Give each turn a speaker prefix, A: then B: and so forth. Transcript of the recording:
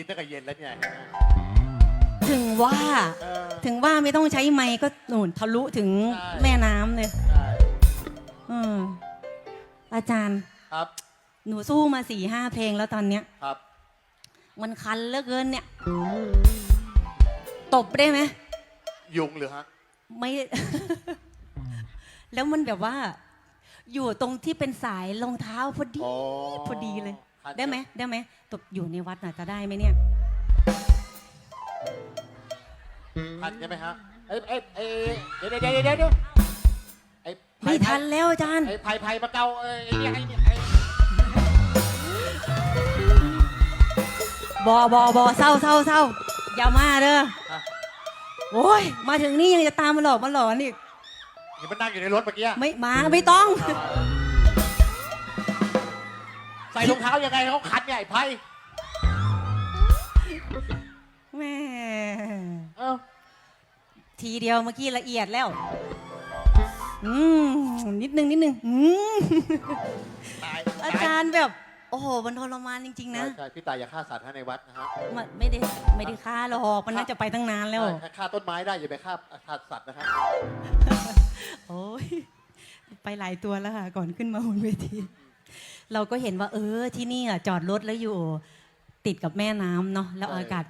A: กินตั้งแต่เย็นแล้วเนี่ยเห็นไหม
B: ถึงว่า
A: เออ
B: ถึงว่าไม่ต้องใช้ไม้ก็หนุนทะลุถึง
A: ใช่
B: แม่น้ำเลย
A: ใช่
B: เอออาจารย์
A: ครับ
B: หนูสู้มาสี่ห้าเพลงแล้วตอนเนี้ย
A: ครับ
B: มันคันเหลือเกินเนี่ย ตบได้ไหม
A: ยุงหรือฮะ
B: ไม่ แล้วมันแบบว่า อยู่ตรงที่เป็นสายรองเท้าพอดี
A: อ๋อ
B: พอดีเลย
A: คัน
B: ได้ไหมได้ไหมตบอยู่ในวัดน่ะจะได้ไหมเนี่ย
A: ทันใช่ไหมฮะเอ้ยเอ้ยเอ้ยเดี๋ยวเดี๋ยวเดี๋ยวเดี๋ยวเดี๋ยวไอ้ไผ่
B: ไม่ทันแล้วอาจารย์
A: ไอ้ไผ่ไผ่มาเกาเอ้ยไอ้เนี่ยไอ้เนี่ยไอ้
B: บอบอบอเศร้าเศร้าเศร้าอย่ามาเด้อ
A: ฮะ
B: โอ้ยมาถึงนี่ยังจะตามมาหลอกมาหลอนอีก
A: เห็นมันนั่งอยู่ในรถเมื่อกี้อะ
B: ไม่มาไม่ต้อง
A: ใส่ รองเท้ายังไงเขาคันเนี่ยไอ้ไผ่
B: แม่
A: เอ้า
B: ทีเดียวเมื่อกี้ละเอียดแล้ว อืมนิดนึงนิดนึงอืม
A: ตาย
B: อาจารย์แบบ โอ้โหมันทรมานจริง ๆ นะ
A: ใช่ใช่พี่ตายอย่าฆ่าสัตว์ฮะในวัดนะฮะ
B: มันไม่ได้ไม่ได้ฆ่าหรอกมันน่าจะไปตั้งนานแล้ว
A: ใช่แค่ฆ่าต้นไม้ได้อย่าไปฆ่าฆ่าสัตว์นะครับ
B: โอ้ยไปหลายตัวแล้วค่ะ ก่อนขึ้นมาบนเวที เราก็เห็นว่า เออที่นี่อะจอดรถแล้วอยู่ติดกับแม่น้ำเนาะแล้วอากาศ